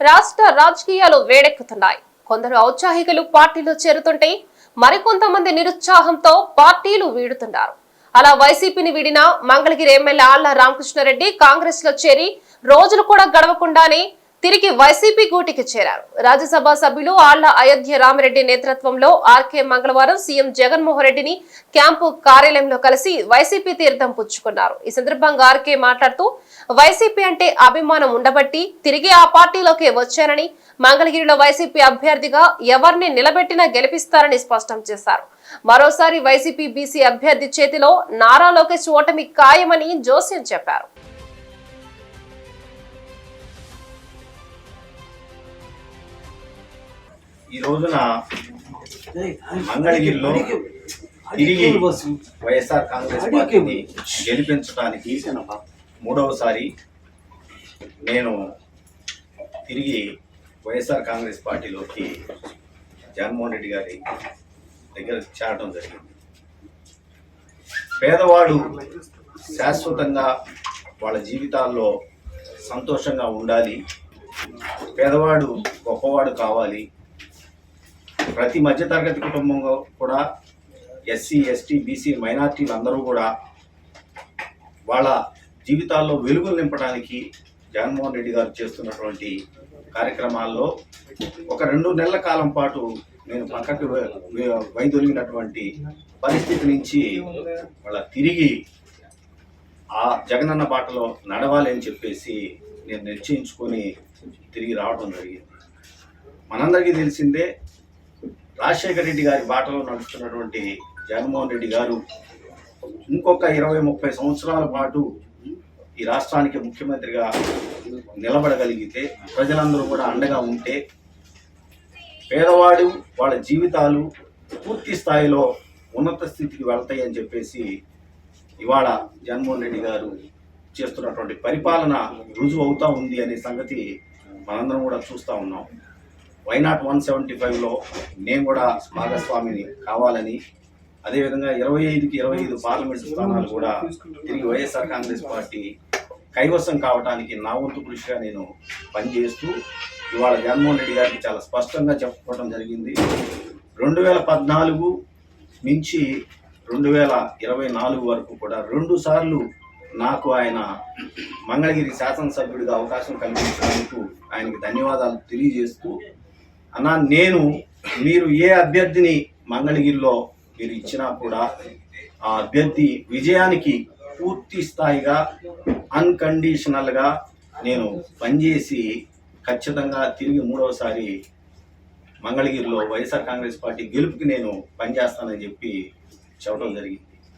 రాష్ట్ర రాజకీయాలు వేడెక్కుతున్నాయి. కొందరు ఔత్సాహికులు పార్టీలో చేరుతుంటే మరికొంతమంది నిరుత్సాహంతో పార్టీలు వీడుతున్నారు. అలా వైసీపీని వీడిన మంగళగిరి ఎమ్మెల్యే ఆళ్ళ రామకృష్ణారెడ్డి కాంగ్రెస్లో చేరి రోజులు కూడా గడవకుండానే తిరిగి వైసీపీ గూటికి చేరారు. రాజ్యసభ సభ్యులు ఆళ్ళ అయోధ్య రామిరెడ్డి నేతృత్వంలో ఆర్కే మంగళవారం సీఎం జగన్మోహన్ రెడ్డిని క్యాంపు కార్యాలయంలో కలిసి వైసీపీ తీర్థం పుచ్చుకున్నారు. ఈ సందర్భంగా ఆర్కే మాట్లాడుతూ వైసీపీ అంటే అభిమానం ఉండబట్టి తిరిగి ఆ పార్టీలోకి వచ్చానని మంగళగిరిలో వైసీపీ అభ్యర్థిగా ఎవరిని నిలబెట్టినా గెలిపిస్తారని స్పష్టం చేశారు. మరోసారి వైసీపీ బీసీ అభ్యర్థి చేతిలో నారా లోకేష్ ఓటమి ఖాయమని జోస్యం చెప్పారు. ఈ రోజున మంగళగిరిలో తిరిగి వైఎస్ఆర్ కాంగ్రెస్ పార్టీని గెలిపించడానికి మూడవసారి నేను తిరిగి వైఎస్ఆర్ కాంగ్రెస్ పార్టీలోకి జగన్మోహన్ రెడ్డి గారి దగ్గర చేరడం జరిగింది. పేదవాడు శాశ్వతంగా వాళ్ళ జీవితాల్లో సంతోషంగా ఉండాలి. పేదవాడు గొప్పవాడు కావాలి. ప్రతి మధ్యతరగతి కుటుంబంలో కూడా ఎస్సీ ఎస్టీ బీసీ మైనార్టీలు అందరూ కూడా వాళ్ళ జీవితాల్లో వెలుగులు నింపడానికి జగన్మోహన్ రెడ్డి గారు చేస్తున్నటువంటి కార్యక్రమాల్లో ఒక రెండు నెలల కాలం పాటు నేను పక్కకి వైదొలిగినటువంటి పరిస్థితి నుంచి వాళ్ళ తిరిగి ఆ జగనన్న బాటలో నడవాలి అని చెప్పేసి నేను నిశ్చయించుకొని తిరిగి రావడం జరిగింది. మనందరికీ తెలిసిందే రాజశేఖర రెడ్డి గారి బాటలో నడుస్తున్నటువంటి జగన్మోహన్ రెడ్డి గారు ఇంకొక ఇరవై ముప్పై సంవత్సరాల పాటు ఈ రాష్ట్రానికి ముఖ్యమంత్రిగా నిలబడగలిగితే ప్రజలందరూ కూడా అండగా ఉంటే పేదవాడు వాళ్ళ జీవితాలు పూర్తి స్థాయిలో ఉన్నత స్థితికి వెళ్తాయి అని చెప్పేసి ఇవాళ జగన్మోహన్ రెడ్డి గారు చేస్తున్నటువంటి పరిపాలన రుజువు అవుతా ఉంది అనే సంగతి మనందరం కూడా చూస్తూ ఉన్నాం. వైనాట్ వన్ సెవెంటీ ఫైవ్లో నేను కూడా భాగస్వామిని కావాలని అదేవిధంగా ఇరవై ఐదుకి ఇరవై ఐదు పార్లమెంటు స్థానాలు కూడా తిరిగి వైఎస్ఆర్ కాంగ్రెస్ పార్టీ కైవసం కావడానికి నా వంతు కృషిగా నేను పనిచేస్తూ ఇవాళ జగన్మోహన్ రెడ్డి గారికి చాలా స్పష్టంగా చెప్పుకోవడం జరిగింది. రెండు వేల పద్నాలుగు నుంచి రెండు వేల ఇరవై నాలుగు వరకు కూడా రెండు సార్లు నాకు ఆయన మంగళగిరి శాసనసభ్యుడిగా అవకాశం కల్పించినందుకు ఆయనకి ధన్యవాదాలు తెలియజేస్తూ అన్నా నేను మీరు ఏ అభ్యర్థిని మంగళగిరిలో మీరు ఇచ్చినా కూడా ఆ అభ్యర్థి విజయానికి పూర్తి స్థాయిగా అన్కండిషనల్గా నేను పనిచేసి ఖచ్చితంగా తిరిగి మూడవసారి మంగళగిరిలో వైఎస్ఆర్ కాంగ్రెస్ పార్టీ గెలుపుకి నేను పనిచేస్తానని చెప్పి చెప్పడం జరిగింది.